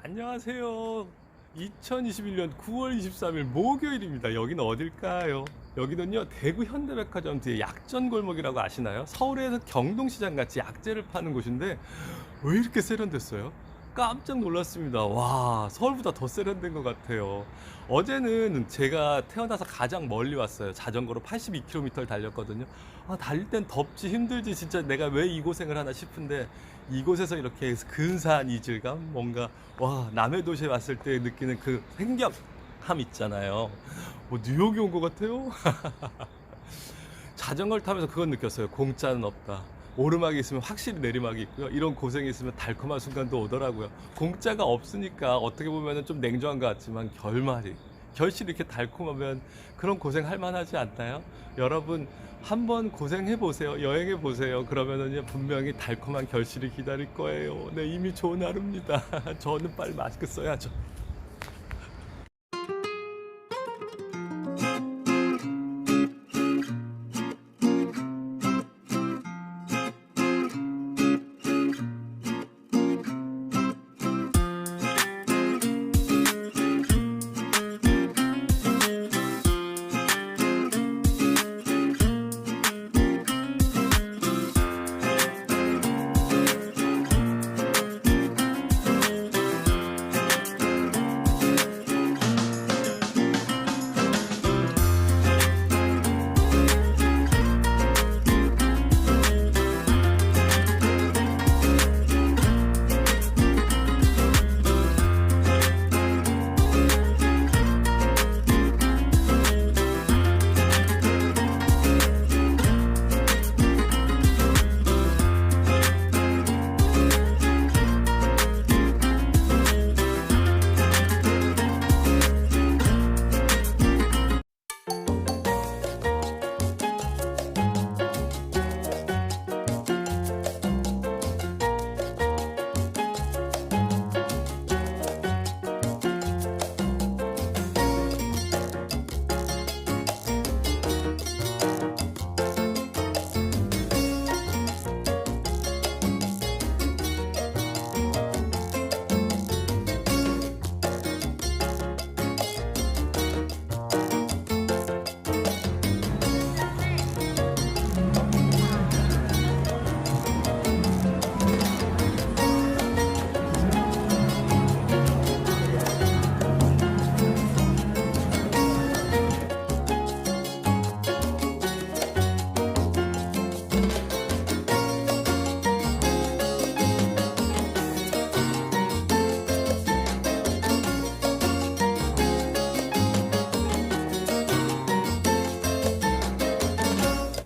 안녕하세요. 2021년 9월 23일 목요일입니다. 여기는 어딜까요? 여기는요, 대구 현대백화점 뒤에 약전 골목이라고 아시나요? 서울에서 경동시장 같이 약재를 파는 곳인데, 왜 이렇게 세련됐어요? 깜짝 놀랐습니다. 와, 서울보다 더 세련된 것 같아요. 어제는 제가 태어나서 가장 멀리 왔어요. 자전거로 82km를 달렸거든요. 아, 달릴 땐 덥지 힘들지 진짜 내가 왜 이 고생을 하나 싶은데 이곳에서 이렇게 근사한 이질감 뭔가 와 남의 도시에 왔을 때 느끼는 그 생경함 있잖아요. 뭐 뉴욕에 온 것 같아요. 자전거를 타면서 그건 느꼈어요. 공짜는 없다. 오르막이 있으면 확실히 내리막이 있고요. 이런 고생이 있으면 달콤한 순간도 오더라고요. 공짜가 없으니까 어떻게 보면 좀 냉정한 것 같지만 결말이 결실이 이렇게 달콤하면 그런 고생 할 만하지 않나요? 여러분 한번 고생해 보세요. 여행해 보세요. 그러면은요 분명히 달콤한 결실이 기다릴 거예요. 네 이미 좋은 하루입니다. 저는 빨리 마스크 써야죠.